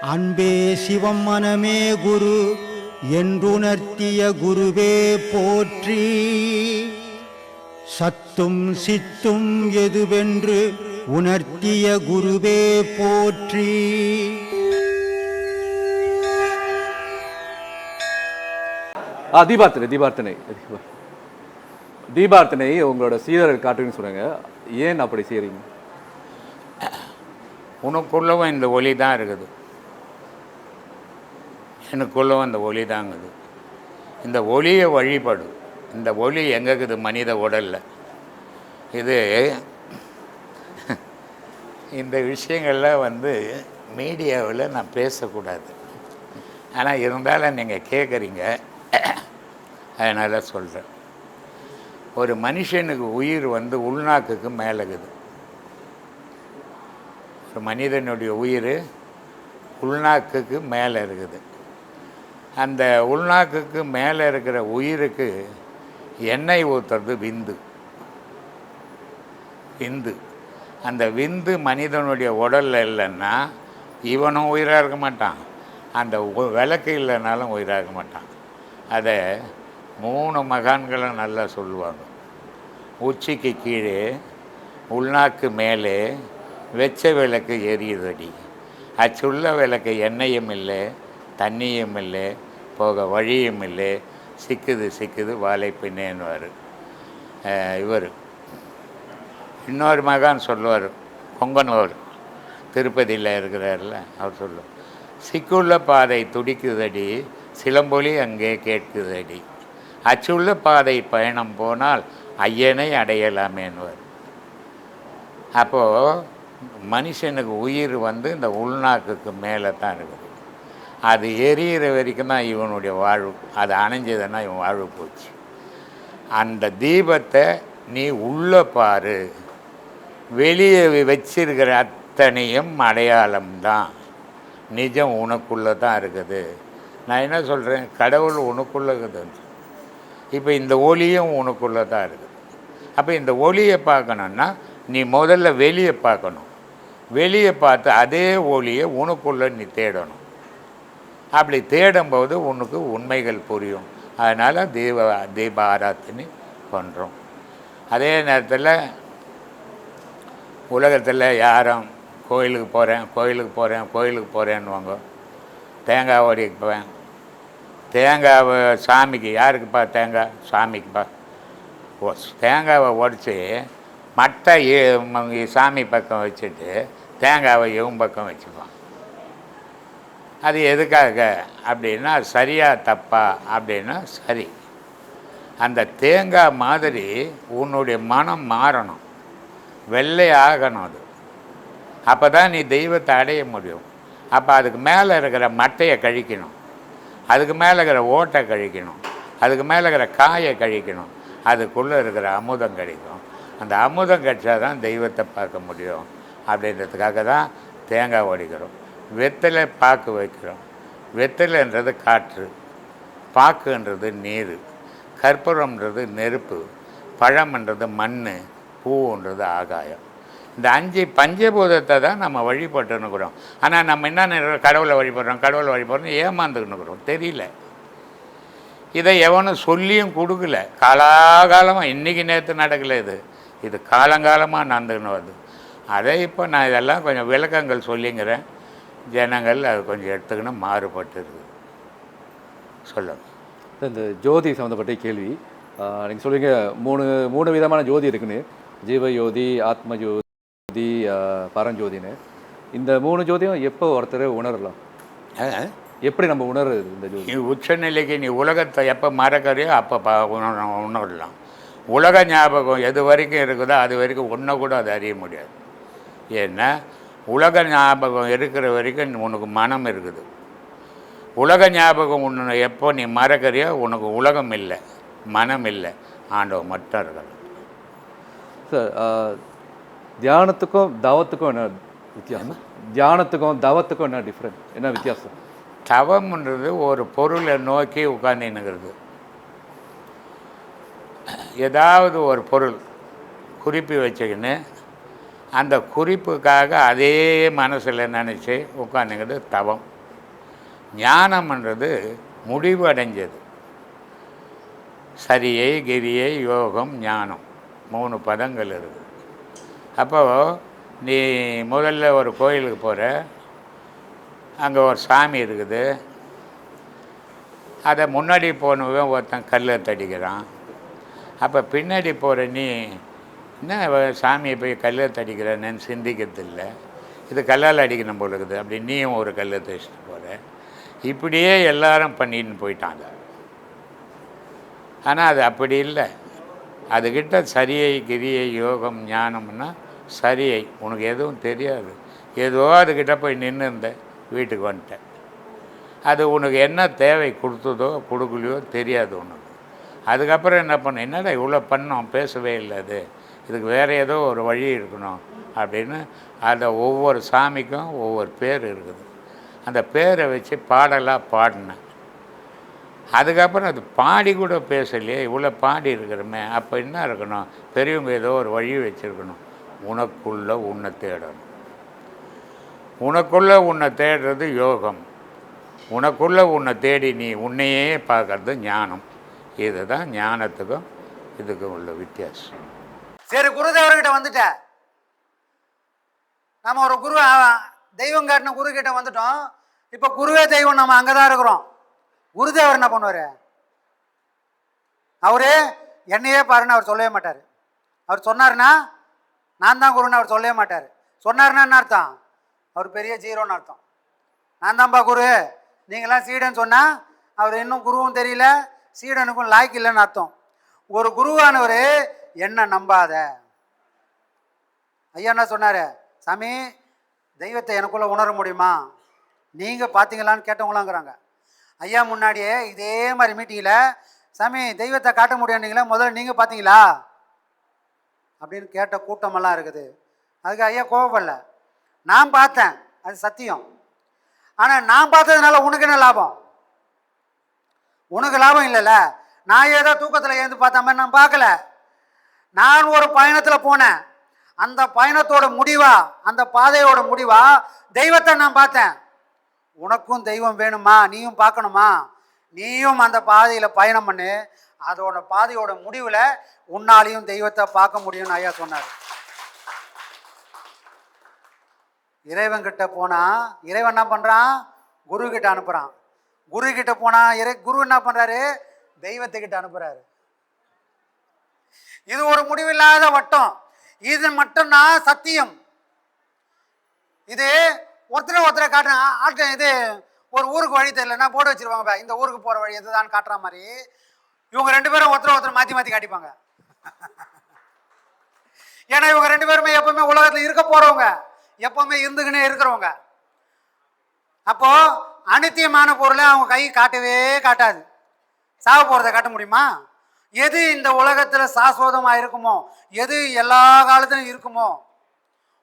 அன்பே சிவம் மனமே குரு என்றுணர்த்திய குருவே போற்றி. சத்தும் சித்தும் எதுவென்று உணர்த்திய குருவே போற்றி. ஆ தீபார்த்தனை தீபார்த்தனை தீபா- தீபார்த்தனை உங்களோட சீரர்கள் காட்டுன்னு சொன்னாங்க ஏன் அப்படி செய்றீங்க? உனக்குள்ளவும் இந்த ஒளி தான் இருக்குது. எனக்குள்ளும் அந்த ஒளி தாங்குது. இந்த ஒளியை வழிபடு. இந்த ஒளி எங்கே இருக்குது? மனித உடலில். இது இந்த விஷயங்கள்லாம் வந்து மீடியாவில் நான் பேசக்கூடாது. ஆனால் இருந்தாலும் நீங்கள் கேட்குறீங்க அதனால் சொல்கிறேன் ஒரு மனுஷனுக்கு உயிர் வந்து உள்நாக்குக்கு மேலே இருக்குது ஒரு மனிதனுடைய உயிர் உள்நாக்குக்கு மேலே இருக்குது. அந்த உள்நாக்குக்கு மேலே இருக்கிற உயிருக்கு எண்ணெய் ஊற்றுறது விந்து. விந்து. அந்த விந்து மனிதனுடைய உடலில் இல்லைன்னா இவனும் உயிராக இருக்க மாட்டான். அந்த விளக்கு இல்லைனாலும் உயிராக இருக்க மாட்டான். அதை மூணு மகான்களும் நல்லா சொல்லுவாங்க. உச்சிக்கு கீழே உள்நாக்கு மேலே வெச்ச விளக்கு எரியுதடி. அச்சுள்ள விளக்கு எண்ணெயும் இல்லை தண்ணியும் இல்லை போக வழியும் இல்லை. சிக்குது சிக்குது வாழை பின்னேன்னுவார் இவர். இன்னொரு மகான் சொல்லுவார் கொங்கனூர் திருப்பதியில் இருக்கிறார்ல அவர் சொல்லுவார் சிக்குள்ள பாதை துடிக்குதடி சிலம்பொலி அங்கே கேட்குதடி. அச்சுள்ள பாதை பயணம் போனால் ஐயனை அடையலாமேன்னுவார் அப்போது மனுஷனுக்கு உயிர் வந்து இந்த உள்நாக்குக்கு மேலே தான் இருக்குது. அது எரியிற வரைக்கும் தான் இவனுடைய வாழ்வு. அது அணைஞ்சதுன்னா இவன் வாழ்வு போச்சு. அந்த தீபத்தை நீ உள்ளே பாரு. வெளியே வச்சிருக்கிற அத்தனையும் அடையாளம்தான் நிஜம் உனக்குள்ளே தான் இருக்குது. நான் என்ன சொல்கிறேன் கடவுள் உனக்குள்ளே இருக்குது. இப்போ இந்த ஒளியும் உனக்குள்ளே தான் இருக்குது. அப்போ இந்த ஒளியை பார்க்கணுன்னா நீ முதல்ல வெளியே பார்க்கணும். வெளியே பார்த்து அதே ஒளியை உனக்குள்ளே நீ தேடணும். அப்படி தேடும்போது உனக்கு உண்மைகள் புரியும். அதனால் தீப தீப ஆராத்தனை பண்ணுறோம் அதே நேரத்தில் உலகத்தில் யாரும் கோயிலுக்கு போகிறேன் கோயிலுக்கு போகிறேன் கோயிலுக்கு போகிறேன்னுவாங்க தேங்காய் உடைக்க போவேன் தேங்காவை சாமிக்கு யாருக்குப்பா தேங்காய்? சாமிக்குப்பா. ஓ தேங்காவை உடச்சி மட்டை சாமி பக்கம் வச்சுட்டு தேங்காவை இவன் பக்கம் வச்சுப்பான் அது எதுக்காக? அப்படின்னா சரியா தப்பா? அப்படின்னா சரி. அந்த தேங்காய் மாதிரி உன்னுடைய மனம் மாறணும். வெள்ளை ஆகணும் அது. அப்போ தான் நீ தெய்வத்தை அடைய முடியும். அப்போ அதுக்கு மேலே இருக்கிற மட்டையை கழிக்கணும். அதுக்கு மேலே இருக்கிற ஓட்டை கழிக்கணும். அதுக்கு மேலே இருக்கிற காயை கழிக்கணும். அதுக்குள்ளே இருக்கிற அமுதம் கிடைக்கும் அந்த அமுதம் கிடைச்சா தான் தெய்வத்தை பார்க்க முடியும். அப்படின்றதுக்காக தான் தேங்காய் உடைக்கிறோம் வெத்தலை பாக்கு வைக்கிறோம். வெத்தலைன்றது காற்று பாக்குன்றது நீர் கற்பூரம்ன்றது நெருப்பு பழம்ன்றது மண் பூன்றது ஆகாயம். இந்த அஞ்சு பஞ்சபூதத்தை தான் நம்ம வழிபட்டுன்னுக்குறோம். ஆனால் நம்ம என்ன நினைக்கிறோம்? கடவுளை வழிபடுறோம் கடவுளை வழிபடுறோம் ஏமாந்துக்கணுக்குறோம் தெரியல. இதை எவனும் சொல்லியும் கொடுக்கல. காலாகாலமாக இன்றைக்கி நேற்று நடக்கல இது. இது காலங்காலமாக நடந்துக்கின்னு வருது. அதை இப்போ நான் இதெல்லாம் கொஞ்சம் விளக்கங்கள் சொல்லிங்கிறேன். ஜனங்கள் அது கொஞ்சம் எடுத்துக்கணும் மாறுபட்டு இருக்குது சொல்லுங்கள் இந்த ஜோதி சம்மந்தப்பட்ட கேள்வி. நீங்கள் சொல்லுவீங்க மூணு மூணு விதமான ஜோதி இருக்குன்னு. ஜீவ ஜோதி ஆத்ம ஜோதி பரஞ்சோதின்னு. இந்த மூணு ஜோதியும் எப்போ ஒருத்தர் உணரலாம்? எப்படி நம்ம உணர்றது இந்த ஜோதி? நீ உச்சநிலைக்கு நீ உலகத்தை எப்போ மறக்கறியோ அப்போ உணரலாம். உலக ஞாபகம் எது வரைக்கும் இருக்குதோ அது வரைக்கும் ஒன்றை கூட அதை அறிய முடியாது. ஏன்னா உலக ஞாபகம் இருக்கிற வரைக்கும் உனக்கு மனம் இருக்குது. உலக ஞாபகம் உன்னை எப்போ நீ மறக்கறியோ உனக்கு உலகம் இல்லை மனம் இல்லை ஆண்டவன் மட்டும் இருக்கலாம் சார் தியானத்துக்கும் தவத்துக்கும் என்ன வித்தியாசம்? தியானத்துக்கும் தவத்துக்கும் என்ன டிஃப்ரெண்ட் என்ன வித்தியாசம்? தவம்ன்றது ஒரு பொருளை நோக்கி உட்காந்துன்னுங்கிறது ஏதாவது ஒரு பொருள் குறிப்பி வச்சுக்கின்னு அந்த குறிப்புக்காக அதே மனசில் நினச்சி உட்காந்துக்கிட்டு தவம். ஞானம்ன்றது முடிவு அடைஞ்சது. சரியை கிரியை யோகம் ஞானம் மூணு பதங்கள் இருக்குது. அப்போது நீ முதல்ல ஒரு கோயிலுக்கு போகிற அங்கே ஒரு சாமி இருக்குது. அதை முன்னாடி போனவன் ஒருத்தன் கல்லை தடிக்கிறான். அப்போ பின்னாடி போகிற நீ என்ன சாமியை போய் கல்லை தடிக்கிறேன்னு சிந்திக்கிறதில்லை. இது கல்லால் அடிக்கணும் போல இருக்குது. அப்படி நீயும் ஒரு கல்லை தடிச்சிட்டு போகிற இப்படியே எல்லாரும் பண்ணின்னு போயிட்டாங்க ஆனால் அது அப்படி இல்லை. அதுக்கிட்ட சரியை கிரியை யோகம் ஞானம்னா சரியை. உனக்கு எதுவும் தெரியாது. ஏதோ அதுக்கிட்ட போய் நின்று இருந்த வீட்டுக்கு வந்துட்டேன். அது உனக்கு என்ன தேவை கொடுத்ததோ கொடுக்கலையோ தெரியாது உனக்கு. அதுக்கப்புறம் என்ன பண்ண என்னடா இவ்வளோ பண்ணோம்? பேசவே இல்லை அது. இதுக்கு வேறு ஏதோ ஒரு வழி இருக்கணும் அப்படின்னு அந்த ஒவ்வொரு சாமிக்கும் ஒவ்வொரு பேர் இருக்குது. அந்த பேரை வச்சு பாடலாக பாடினேன். அதுக்கப்புறம் அது பாடி கூட பேசலையே இவ்வளோ பாடி இருக்கிறோமே அப்போ என்ன இருக்கணும்? பெரியவங்க ஏதோ ஒரு வழி வச்சுருக்கணும். உனக்குள்ள உன்னை தேடணும். உனக்குள்ள உன்னை தேடுறது யோகம். உனக்குள்ள உன்னை தேடி நீ உன்னையே பார்க்கறது ஞானம். இதுதான் ஞானத்துக்கும் இதுக்கும் உள்ள வித்தியாசம். சரி குருதேவர்கிட்ட வந்துட்ட. நம்ம ஒரு குரு தெய்வம் காட்டின குரு கிட்ட வந்துட்டோம். இப்போ குருவே தெய்வம் நம்ம அங்கே தான் இருக்கிறோம். குருதேவர் என்ன பண்ணுவார்? அவரு என்னையே பாருன்னு அவர் சொல்லவே மாட்டார். அவர் சொன்னாருன்னா நான் தான் குருன்னு அவர் சொல்லவே மாட்டார். சொன்னாருன்னா என்ன அர்த்தம்? அவர் பெரிய ஜீரோன்னு அர்த்தம். நான் தான்ப்பா குரு. நீங்களாம் சீடன் சொன்னால் அவர் இன்னும் குருவும் தெரியல சீடனுக்கும் லாய்க்கு இல்லைன்னு அர்த்தம். ஒரு குருவானவர் என்ன நம்பாத. ஐயா என்ன சொன்னார்? சாமி தெய்வத்தை எனக்குள்ளே உணர முடியுமா? நீங்கள் பார்த்தீங்களான்னு கேட்டவங்களாங்கிறாங்க. ஐயா முன்னாடியே இதே மாதிரி மீட்டிங்கில் சாமி தெய்வத்தை காட்ட முடியாதுங்களா முதல்ல நீங்கள் பார்த்தீங்களா அப்படின்னு கேட்ட கூட்டமெல்லாம் இருக்குது. அதுக்கு ஐயா கோவப்படல நான் பார்த்தேன். அது சத்தியம். ஆனால் நான் பார்த்ததுனால உனக்கு என்ன லாபம்? உனக்கு லாபம் இல்லைல்ல. நான் ஏதோ தூக்கத்தில் ஏந்து பார்த்த மாதிரி நான் பார்க்கல. நான் ஒரு பயணத்தில் போனேன். அந்த பயணத்தோட முடிவா அந்த பாதையோட முடிவா தெய்வத்தை நான் பார்த்தேன். உனக்கும் தெய்வம் வேணுமா? நீயும் பார்க்கணுமா? நீயும் அந்த பாதையில் பயணம் பண்ணு. அதோட பாதையோட முடிவில் உன்னாலையும் தெய்வத்தை பார்க்க முடியும்னு ஐயா சொன்னார். இறைவன் போனால் இறைவன் என்ன பண்ணுறான் குரு கிட்ட அனுப்புகிறான் குரு கிட்ட போனால் இறை குரு என்ன பண்ணுறாரு தெய்வத்துக்கிட்ட அனுப்புகிறாரு இது ஒரு முடிவில்லாத வட்டம். இது மட்டும்தான் சத்தியம். இது ஒருத்தரை ஒருத்தரை காட்டுற ஆட்கள் இது ஒரு ஊருக்கு வழி தெரியலன்னா போட்டு வச்சிருவாங்க பா, இந்த ஊருக்கு போகிற வழி இதுதான் காட்டுற மாதிரி. இவங்க ரெண்டு பேரும் ஒருத்தரை ஒருத்தர் மாற்றி மாற்றி காட்டிப்பாங்க. ஏன்னா இவங்க ரெண்டு பேருமே எப்பவுமே உலகத்தில் இருக்க போகிறவங்க எப்பவுமே இருந்துக்கினே இருக்கிறவங்க. அப்போது அனித்தியமான பொருளை அவங்க கை காட்டவே காட்டாது. சாக போகிறத காட்ட முடியுமா? எது இந்த உலகத்துல சாஸ்வதமா இருக்குமோ எது எல்லா காலத்திலும் இருக்குமோ?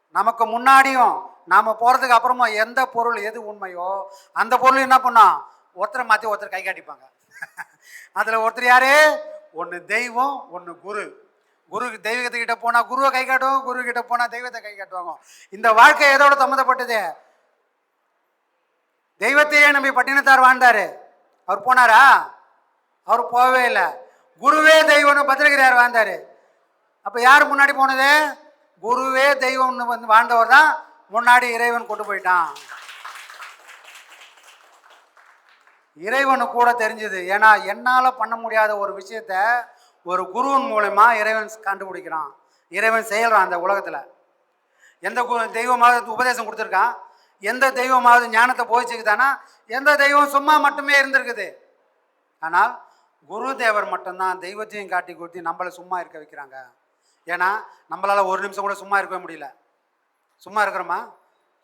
நமக்கு முன்னாடியும் நாம போறதுக்கு அப்புறமா எந்த பொருள் எது உண்மையோ அந்த பொருள் என்ன பண்ணோம் ஒருத்தரை மாத்தி ஒருத்தர் கை காட்டிப்பாங்க. அதுல ஒருத்தர் யாரு? ஒன்னு தெய்வம் ஒன்னு குரு. குரு தெய்வத்துக்கிட்ட போனா குருவை கை காட்டுவோம் குரு கிட்ட போனா தெய்வத்தை கை காட்டுவாங்க. இந்த வாழ்க்கை எதோட சம்மந்தப்பட்டது? தெய்வத்தையே நம்பி பட்டினத்தார் வாழ்ந்தாரு. அவர் போனாரா? அவர் போகவே இல்லை. குருவே தெய்வம்னு பத்திரகிரியார் வாழ்ந்தார். அப்போ யார் முன்னாடி போனது? குருவே தெய்வம்னு வந்து வாழ்ந்தவர் தான் முன்னாடி இறைவன் கொண்டு போயிட்டான். இறைவனு கூட தெரிஞ்சது. ஏன்னா என்னால் பண்ண முடியாத ஒரு விஷயத்த ஒரு குருவின் மூலயமா இறைவன் கண்டுபிடிக்கிறான். இறைவன் செயல்றான் அந்த உலகத்தில். எந்த கு- தெய்வமாவது உபதேசம் கொடுத்துருக்கான். எந்த தெய்வமாவது ஞானத்தை போதிச்சுக்குதானா எந்த தெய்வம் சும்மா மட்டுமே இருந்திருக்குது. ஆனால் குரு தேவர் மட்டும்தான் தெய்வத்தையும் காட்டி கொடுத்து நம்மளை சும்மா இருக்க வைக்கிறாங்க. ஏன்னா நம்மளால் ஒரு நிமிஷம் கூட சும்மா இருக்கவே முடியல. சும்மா இருக்கிறோமா?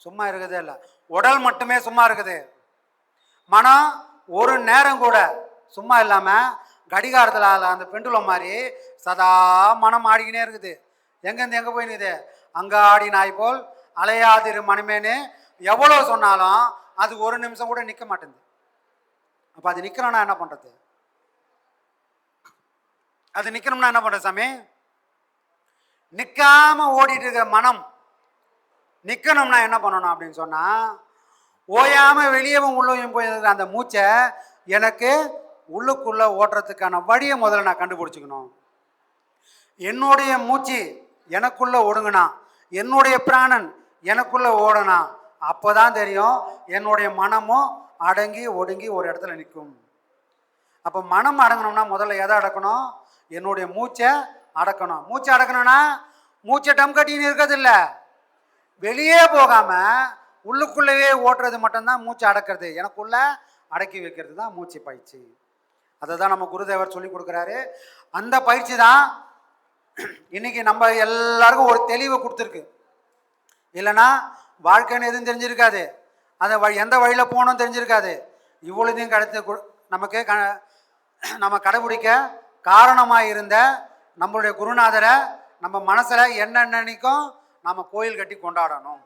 சும்மா இருக்கிறதே இல்லை. உடல் மட்டுமே சும்மா இருக்குது. மனம் ஒரு நேரம் கூட சும்மா இல்லாமல் கடிகாரத்தில் அந்த பெண்டுலம் மாதிரி சதா மனம் ஆடிக்கினே இருக்குது. எங்கேருந்து எங்கே போய் நிற்குது அங்கே ஆடி நாய் போல் அலையாதிரு மனமேன்னு எவ்வளோ சொன்னாலும் அது ஒரு நிமிஷம் கூட நிற்க மாட்டேங்குது. அப்போ அது நிற்கிறோன்னா என்ன பண்ணுறது அது நிற்கணும்னா என்ன பண்ணுறது சாமி? நிற்காம ஓடிட்டு இருக்கிற மனம் நிற்கணும்னா என்ன பண்ணணும் அப்படின்னு சொன்னால் ஓயாமல் வெளியவும் உள்ளவும் போய் அந்த மூச்சை எனக்கு உள்ளுக்குள்ளே ஓட்டுறதுக்கான வழியை முதல்ல நான் கண்டுபிடிச்சிக்கணும். என்னுடைய மூச்சு எனக்குள்ளே ஒடுங்கினா என்னுடைய பிராணன் எனக்குள்ளே ஓடனா அப்போதான் தெரியும் என்னுடைய மனமும் அடங்கி ஒடுங்கி ஒரு இடத்துல நிற்கும். அப்போ மனம் அடங்கணும்னா முதல்ல எதை அடக்கணும்? என்னுடைய மூச்சை அடக்கணும். மூச்சை அடக்கணும்னா மூச்சை டம் கட்டின்னு இருக்கிறதில்ல. வெளியே போகாமல் உள்ளுக்குள்ளேயே ஓட்டுறது மட்டும்தான் மூச்சை அடக்கிறது. எனக்குள்ள அடக்கி வைக்கிறது தான் மூச்சு பயிற்சி. அதை தான் நம்ம குருதேவர் சொல்லி கொடுக்குறாரு. அந்த பயிற்சி தான் இன்னைக்கு நம்ம எல்லாருக்கும் ஒரு தெளிவை கொடுத்துருக்கு. இல்லைன்னா வாழ்க்கைன்னு எதுவும் தெரிஞ்சிருக்காது. அந்த வழி எந்த வழியில் போகணும்னு தெரிஞ்சிருக்காது. இவ்வளோதையும் கடத்து கு- நமக்கு க நம்ம கடைபிடிக்க காரணமாக இருந்த நம்மளுடைய குருநாதரை நம்ம மனசில் என்னென்னக்கும் நம்ம கோயில் கட்டி கொண்டாடணும்.